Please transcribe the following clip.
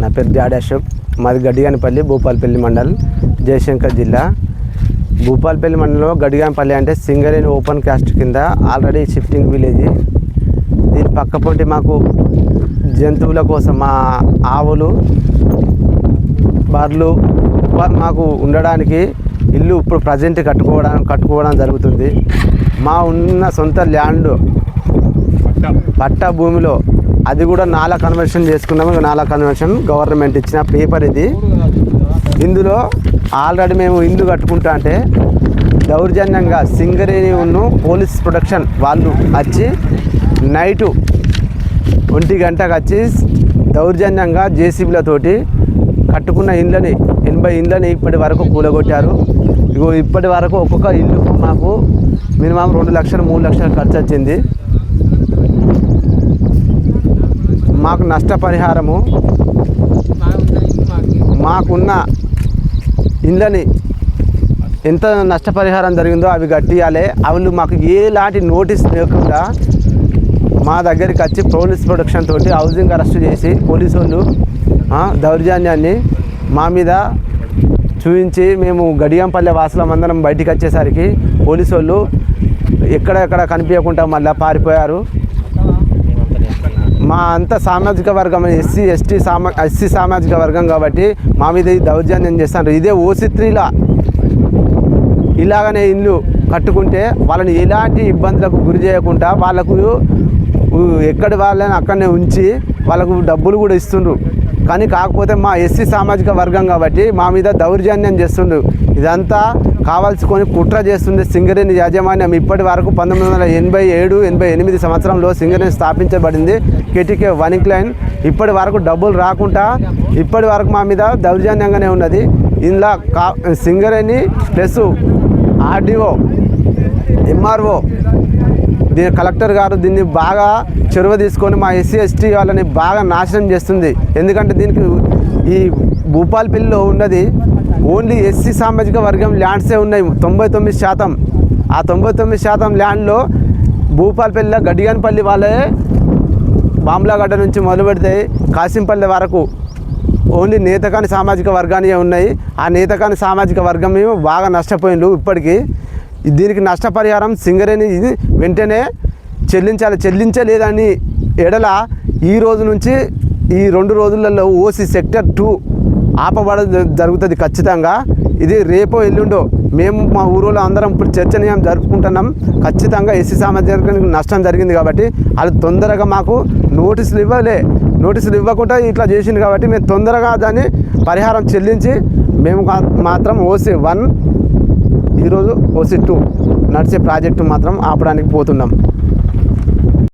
నా పేరు జాడి అశోక్. మాది గడ్డిగానిపల్లి భూపాలపల్లి మండల్ జయశంకర్ జిల్లా. భూపాలపల్లి మండలంలో గడ్డిగానిపల్లి అంటే సింగరేణి ఓపెన్ కాస్ట్ కింద ఆల్రెడీ షిఫ్టింగ్ విలేజ్. దీని పక్క పొంటి మాకు జంతువుల కోసం మా ఆవులు బర్రెలు వా- మాకు ఉండడానికి ఇల్లు ఇప్పుడు ప్రజెంట్ కట్టుకోవడం కట్టుకోవడం జరుగుతుంది. మా ఉన్న సొంత ల్యాండ్ పట్టా భూమిలో అది కూడా నాలా కన్వర్షన్ చేసుకున్నాము. నాలా కన్వర్షన్ గవర్నమెంట్ ఇచ్చిన పేపర్ ఇది. ఇందులో ఆల్రెడీ మేము ఇల్లు కట్టుకుంటా అంటే దౌర్జన్యంగా సింగరేణి ఉన్న పోలీస్ ప్రొటెక్షన్ వాళ్ళు వచ్చి నైటు ఒంటి గంటకు వచ్చి దౌర్జన్యంగా జేసీబీలతోటి కట్టుకున్న ఇళ్ళని ఎనభై ఇండ్లని ఇప్పటి వరకు కూలగొట్టారు. ఇగో ఇప్పటి వరకు ఒక్కొక్క ఇల్లుకు మాకు మినిమం రెండు లక్షలు మూడు లక్షలు ఖర్చు వచ్చింది. మాకు నష్టపరిహారము మాకున్న ఇళ్ళని ఎంత నష్టపరిహారం జరిగిందో అవి కట్టియాలి. వాళ్ళు మాకు ఏలాంటి నోటీస్ లేకుండా మా దగ్గరికి వచ్చి పోలీస్ ప్రొడక్షన్ తోటి హౌసింగ్ అరెస్ట్ చేసి పోలీసు వాళ్ళు దౌర్జన్యాన్ని మా మీద చూపించి మేము గడియంపల్లె వాసులం అందరం బయటికి వచ్చేసరికి పోలీసు వాళ్ళు ఎక్కడెక్కడ కనిపించకుండా మళ్ళీ పారిపోయారు. మా అంత సామాజిక వర్గం ఎస్సీ ఎస్టీ సామా ఎస్సీ సామాజిక వర్గం కాబట్టి మా మీద ఈ దౌర్జన్యం చేస్తారు ఇదే ఓసి త్రీలా. ఇలాగనే ఇల్లు కట్టుకుంటే వాళ్ళని ఎలాంటి ఇబ్బందులకు గురి చేయకుండా వాళ్ళకు ఎక్కడి వాళ్ళని అక్కడనే ఉంచి వాళ్ళకు డబ్బులు కూడా ఇస్తుండ్రు. కానీ కాకపోతే మా ఎస్సీ సామాజిక వర్గం కాబట్టి మా మీద దౌర్జన్యం చేస్తుండు. ఇదంతా కావాల్సుకొని కుట్ర చేస్తుంది సింగరేణి యాజమాన్యం. ఇప్పటి వరకు పంతొమ్మిది వందల ఎనభై ఏడు ఎనభై ఎనిమిది సంవత్సరంలో సింగరేణి స్థాపించబడింది కేటీకే వనిక్ లైన్. ఇప్పటి వరకు డబ్బులు రాకుండా ఇప్పటి వరకు మా మీద దౌర్జన్యంగానే ఉన్నది. ఇందులో కా సింగరేణి ప్లస్ ఆర్డీఓ ఎంఆర్ఓ దీని కలెక్టర్ గారు దీన్ని బాగా చొరవ తీసుకొని మా ఎస్సీ ఎస్టీ వాళ్ళని బాగా నాశనం చేస్తుంది. ఎందుకంటే దీనికి ఈ భూపాలపల్లిలో ఉన్నది ఓన్లీ ఎస్సీ సామాజిక వర్గం ల్యాండ్సే ఉన్నాయి తొంభై తొమ్మిది శాతం. ఆ తొంభై తొమ్మిది శాతం ల్యాండ్లో భూపాలపల్లిలో గడిగానపల్లి వాళ్ళే బాంబ్లాగడ్డ నుంచి మొదలు పెడితే కాసింపల్లి వరకు ఓన్లీ నేతకాని సామాజిక వర్గానివే ఉన్నాయి. ఆ నేతకాని సామాజిక వర్గం మేము బాగా నష్టపోయిండు ఇప్పటికీ. దీనికి నష్టపరిహారం సింగరేణి ఇది వెంటనే చెల్లించాలి. చెల్లించలేదని ఎడల ఈ రోజు నుంచి ఈ రెండు రోజులలో ఓసి సెక్టర్ టూ ఆపబడ జరుగుతుంది ఖచ్చితంగా. ఇది రేపో ఎల్లుండో మేము మా ఊరిలో అందరం ఇప్పుడు చర్చనీయం జరుపుకుంటున్నాం. ఖచ్చితంగా ఎస్సీ సామాజికానికి నష్టం జరిగింది కాబట్టి అది తొందరగా మాకు నోటీసులు ఇవ్వలే. నోటీసులు ఇవ్వకుండా ఇట్లా చేసింది కాబట్టి మేము తొందరగా దాన్ని పరిహారం చెల్లించి మేము మాత్రం ఓసీ వన్ ఈరోజు ఓసి టూ నడిచే ప్రాజెక్టు మాత్రం ఆపడానికి పోతున్నాం.